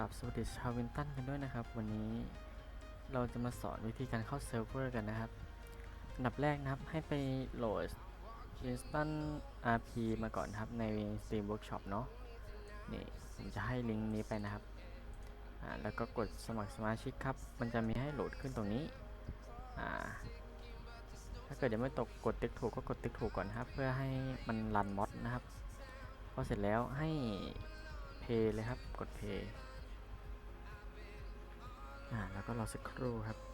กับสวัสดีชาววินตันกันด้วยนะครับ วันนี้เราจะมาสอนวิธีการเข้าเซิร์ฟเวอร์กันนะครับอันดับแรกนะครับให้ไปโหลด Instant RP มาก่อนครับใน Steam Workshop เนาะนี่ผมจะให้ลิงก์นี้ไปนะครับอ่าแล้วก็กดสมัครสมาชิกครับ มันจะมีให้โหลดขึ้นตรงนี้อ่าถ้าเกิดยังไม่ตกกดติ๊กถูกก็กดติ๊กถูกก่อนนะครับ เพื่อให้มันรันมอดนะครับพอเสร็จแล้วให้เพย์เลยครับกดเพย์ แล้วก็รอสักครู่ครับ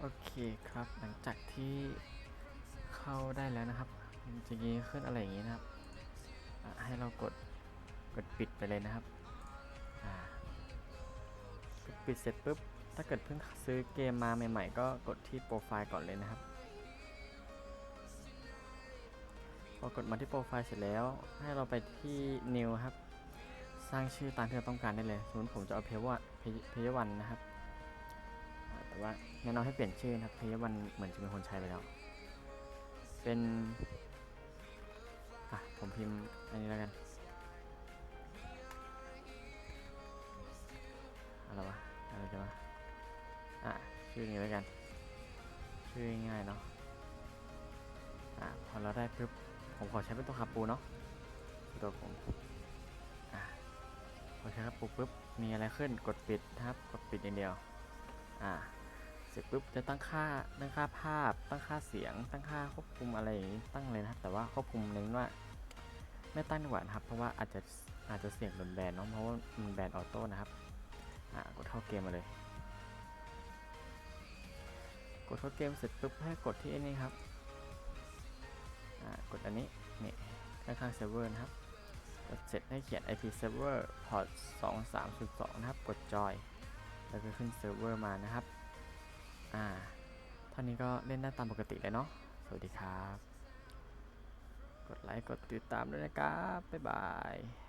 โอเคครับ หลังจากที่เข้าได้แล้วนะครับมันจะยีขึ้นอะไรอย่างนี้นะครับ ให้เรากดกดปิดไปเลยนะครับกดปิดเสร็จปุ๊บ ถ้าเกิดเพิ่งซื้อเกมมาใหม่ ๆ ก็กดที่โปรไฟล์ก่อนเลยนะครับ พอกดมาที่โปรไฟล์เสร็จแล้ว ให้เราไปที่ new ครับ สร้างชื่อตามที่เราต้องการได้เลยสมมติผมจะเอาเพยวันเพย์วันนะครับ อ่าแต่ว่าแนะนำให้เปลี่ยนชื่อนะครับเพย์วันเหมือนจะเป็นคนใช้ไปแล้ว เป็นอะผมพิมพ์อันนี้แล้วกันอะไรวะอะไรจะมาอะชื่อนี้แล้วกัน ชื่อง่ายเนาะอะพอเราได้ปุ๊บผมขอใช้เป็นตัวคาปูเนาะตัวผมอะพอใช้คาปูปุ๊บมีอะไรขึ้นกดปิดครับกดปิดอย่างเดียวอะ เสร็จปุ๊บจะตั้งค่าตั้งค่าภาพ ตั้งค่าเสียง ตั้งค่าควบคุมอะไรอย่างนี้ตั้งเลยนะครับ แต่ว่าควบคุมเน้นว่า ไม่ตั้งดีกว่านะครับ เพราะว่าอาจจะอาจจะเสี่ยงโดนแบนเนาะเพราะว่ามันแบนออโต้นะครับอะกดเข้าเกมมาเลย กดเข้าเกมเสร็จปุ๊บให้กดที่อ้นี่ครับอ่ากดอันนี้นี่ข้างๆเซิร์ฟเวอร์นะครับกดเสร็จให้เขียน IP server port 23.2นะครับ กดจอย แล้วก็ขึ้นเซิร์ฟเวอร์มานะครับ อ่าเท่านี้ก็เล่นได้ตามปกติเลยเนาะสวัสดีครับ กดไลค์ กดติดตามด้วยนะครับ บ๊ายบาย